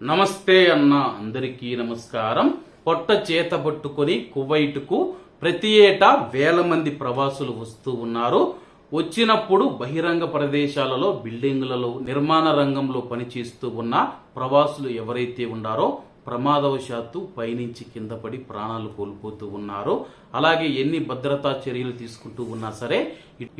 నమస్తే అన్న అందరికీ నమస్కారం. పొట్ట చేత పట్టుకొని కువైట్కు ప్రతి ఏటా వేల మంది ప్రవాసులు వస్తూ ఉన్నారు. వచ్చినప్పుడు బహిరంగ ప్రదేశాలలో బిల్డింగులలో నిర్మాణ రంగంలో పనిచేస్తూ ఉన్న ప్రవాసులు ఎవరైతే ఉన్నారో ప్రమాదవశాత్తు పైనుంచి కింద పడి ప్రాణాలు కోల్పోతూ ఉన్నారు. అలాగే ఎన్ని భద్రతా చర్యలు తీసుకుంటూ ఉన్నా సరే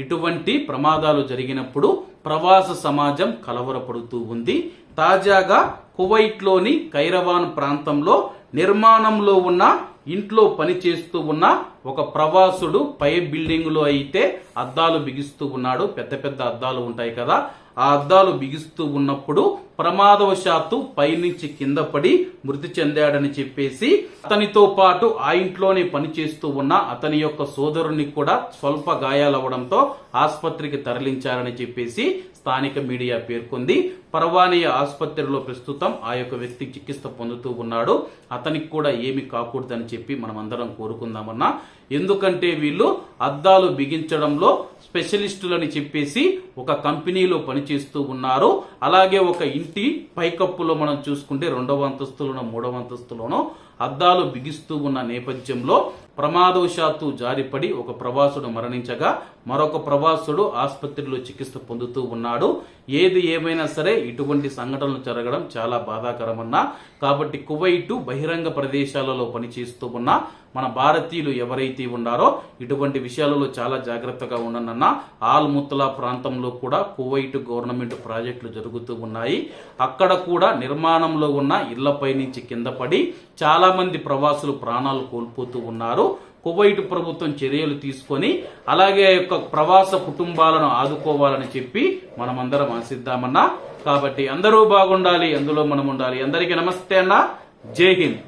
ఇటువంటి ప్రమాదాలు జరిగినప్పుడు ప్రవాస సమాజం కలవరపడుతూ ఉంది. తాజాగా కువైట్లోని కైరవాన్ ప్రాంతంలో నిర్మాణంలో ఉన్న ఇంట్లో పని చేస్తూ ఉన్న ఒక ప్రవాసుడు పై బిల్డింగ్లో అయితే అద్దాలు బిగిస్తూ ఉన్నాడు. పెద్ద పెద్ద అద్దాలు ఉంటాయి కదా. ఆ అద్దాలు బిగిస్తూ ఉన్నప్పుడు ప్రమాదవశాత్తు పైనుంచి కింద పడి మృతి చెందాడని చెప్పేసి అతనితో పాటు ఆ ఇంట్లోనే పనిచేస్తూ ఉన్న అతని యొక్క సోదరుని కూడా స్వల్ప గాయాలవ్వడంతో ఆసుపత్రికి తరలించారని చెప్పేసి స్థానిక మీడియా పేర్కొంది. పర్వానీయ ఆసుపత్రిలో ప్రస్తుతం ఆ యొక్క వ్యక్తి చికిత్స పొందుతూ ఉన్నాడు. అతనికి కూడా ఏమి కాకూడదని చెప్పి మనం అందరం కోరుకుందామన్నా. ఎందుకంటే వీళ్ళు అద్దాలు బిగించడంలో స్పెషలిస్టులని చెప్పేసి ఒక కంపెనీలో పనిచేస్తూ ఉన్నారు. అలాగే ఒక ఇంటి పైకప్పులో మనం చూసుకుంటే రెండవ అంతస్తులోనో మూడవ అంతస్తులోనో అద్దాలు బిగిస్తూ ఉన్న నేపథ్యంలో ప్రమాదవశాత్తు జారిపడి ఒక ప్రవాసుడు మరణించగా మరొక ప్రవాసుడు ఆసుపత్రిలో చికిత్స పొందుతూ ఉన్నాడు. ఏది ఏమైనా సరే ఇటువంటి సంఘటనలు జరగడం చాలా బాధాకరమన్నా కాబట్టి కువైటు బహిరంగ ప్రదేశాలలో పనిచేస్తూ ఉన్న మన భారతీయులు ఎవరైతే ఉన్నారో ఇటువంటి విషయాలలో చాలా జాగ్రత్తగా ఉండనన్న ఆల్ముత్లా ప్రాంతంలో కూడా కువైట్ గవర్నమెంట్ ప్రాజెక్టులు జరుగుతూ ఉన్నాయి. అక్కడ కూడా నిర్మాణంలో ఉన్న ఇళ్ళపై నుంచి కింద పడి చాలామంది ప్రవాసులు ప్రాణాలు కోల్పోతూ ఉన్నారు. కువైట్ ప్రభుత్వం చర్యలు తీసుకొని అలాగే యొక్క ప్రవాస కుటుంబాలను ఆదుకోవాలని చెప్పి మనమందరం ఆశిద్దామన్నా. కాబట్టి అందరూ బాగుండాలి అందులో మనం ఉండాలి. అందరికీ నమస్తే అన్న. జై హింద్.